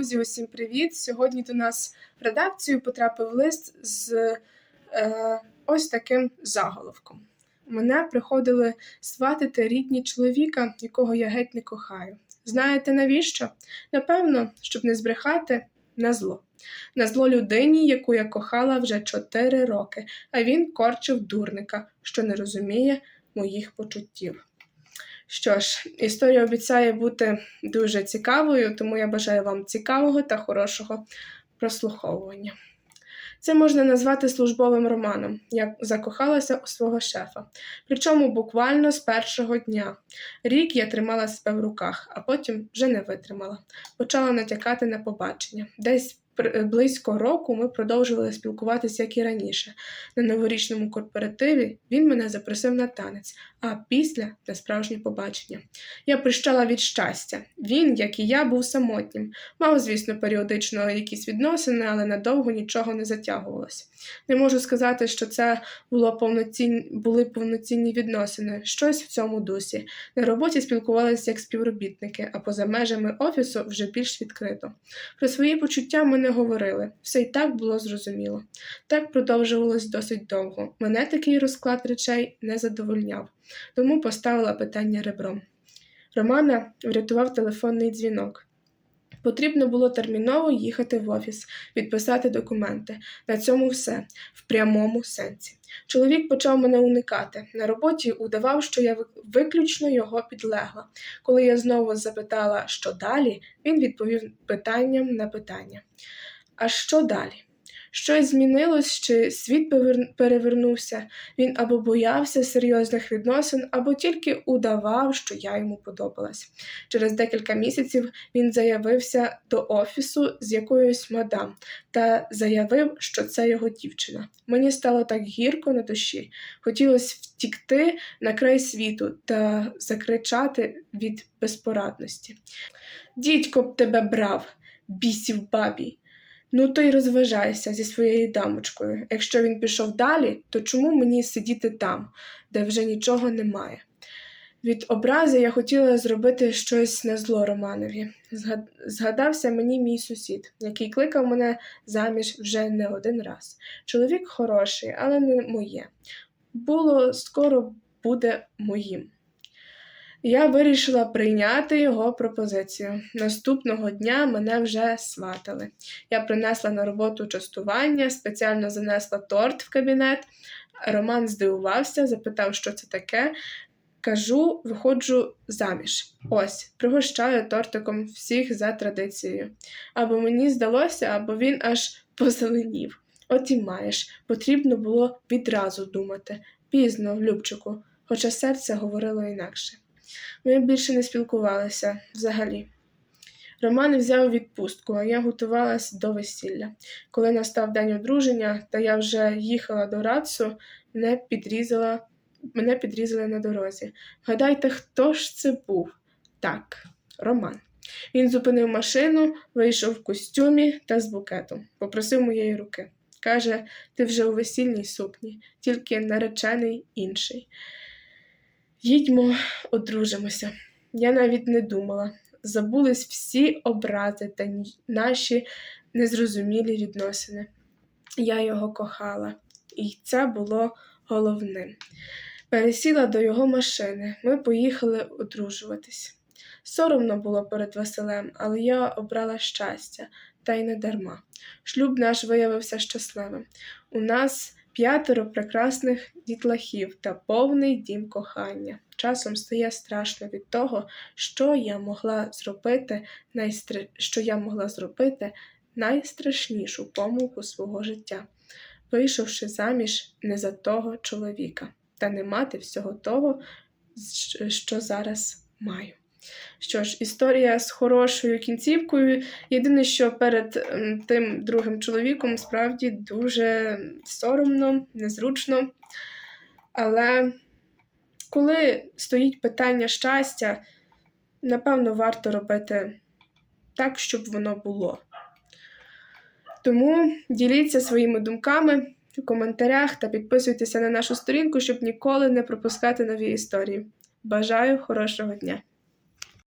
Друзі, усім привіт! Сьогодні до нас в редакцію потрапив лист з е, ось таким заголовком. Мене приходили сватити рідні чоловіка, якого я геть не кохаю. Знаєте навіщо? Напевно, щоб не збрехати на зло. На зло людині, яку я кохала вже чотири роки, а він корчив дурника, що не розуміє моїх почуттів. Що ж, історія обіцяє бути дуже цікавою, тому я бажаю вам цікавого та хорошого прослуховування. Це можна назвати службовим романом. Я закохалася у свого шефа. Причому буквально з першого дня. Рік я тримала себе в руках, а потім вже не витримала. Почала натякати на побачення. Десь близько року ми продовжували спілкуватися, як і раніше. На новорічному корпоративі він мене запросив на танець, а після на справжнє побачення. Я прищала від щастя. Він, як і я, був самотнім. Мав, звісно, періодично якісь відносини, але надовго нічого не затягувалося. Не можу сказати, що це було повноцінні, були повноцінні відносини, щось в цьому дусі. На роботі спілкувалися як співробітники, а поза межами офісу вже більш відкрито. Про свої почуття ми не говорили, все й так було зрозуміло. Так продовжувалось досить довго. Мене такий розклад речей не задовольняв, тому поставила питання ребром. Романа врятував телефонний дзвінок. Потрібно було терміново їхати в офіс, підписати документи. На цьому все, в прямому сенсі. Чоловік почав мене уникати. На роботі удавав, що я виключно його підлегла. Коли я знову запитала, що далі, він відповів питанням на питання. А що далі? Щось змінилось, чи світ перевернувся, він або боявся серйозних відносин, або тільки удавав, що я йому подобалась. Через декілька місяців він заявився до офісу з якоюсь мадам та заявив, що це його дівчина. Мені стало так гірко на душі. Хотілося втікти на край світу та закричати від безпорадності. Дідько б тебе брав, бісів бабі. Ну, то й розважайся зі своєю дамочкою. Якщо він пішов далі, то чому мені сидіти там, де вже нічого немає? Від образи я хотіла зробити щось на зло Романові. Згадався мені мій сусід, який кликав мене заміж вже не один раз. Чоловік хороший, але не моє. Було скоро буде моїм. Я вирішила прийняти його пропозицію. Наступного дня мене вже сватали. Я принесла на роботу частування, спеціально занесла торт в кабінет. Роман здивувався, запитав, що це таке. Кажу, виходжу заміж. Ось, пригощаю тортиком всіх за традицією. Або мені здалося, або він аж позеленів. От і маєш, потрібно було відразу думати, пізно, Любчику, хоча серце говорило інакше. Ми більше не спілкувалися взагалі. Роман взяв відпустку, а я готувалась до весілля. Коли настав день одруження, та я вже їхала до Рацу, мене підрізала, мене підрізали на дорозі. Гадайте, хто ж це був? Так, Роман. Він зупинив машину, вийшов в костюмі та з букетом, попросив моєї руки. Каже, ти вже у весільній сукні, тільки наречений інший. Їдьмо, одружимося. Я навіть не думала. Забулись всі образи та наші незрозумілі відносини. Я його кохала, і це було головним. Пересіла до його машини, ми поїхали одружуватись. Соромно було перед Василем, але я обрала щастя, та й не дарма. Шлюб наш виявився щасливим. У нас п'ятеро прекрасних дітлахів та повний дім кохання. Часом стає страшно від того, що я могла зробити найстр... що я могла зробити найстрашнішу помилку свого життя, вийшовши заміж не за того чоловіка та не мати всього того, що зараз маю. Що ж, історія з хорошою кінцівкою. Єдине, що перед ем, тим другим чоловіком справді дуже соромно, незручно. Але коли стоїть питання щастя, напевно, варто робити так, щоб воно було. Тому діліться своїми думками в коментарях та підписуйтеся на нашу сторінку, щоб ніколи не пропускати нові історії. Бажаю хорошого дня!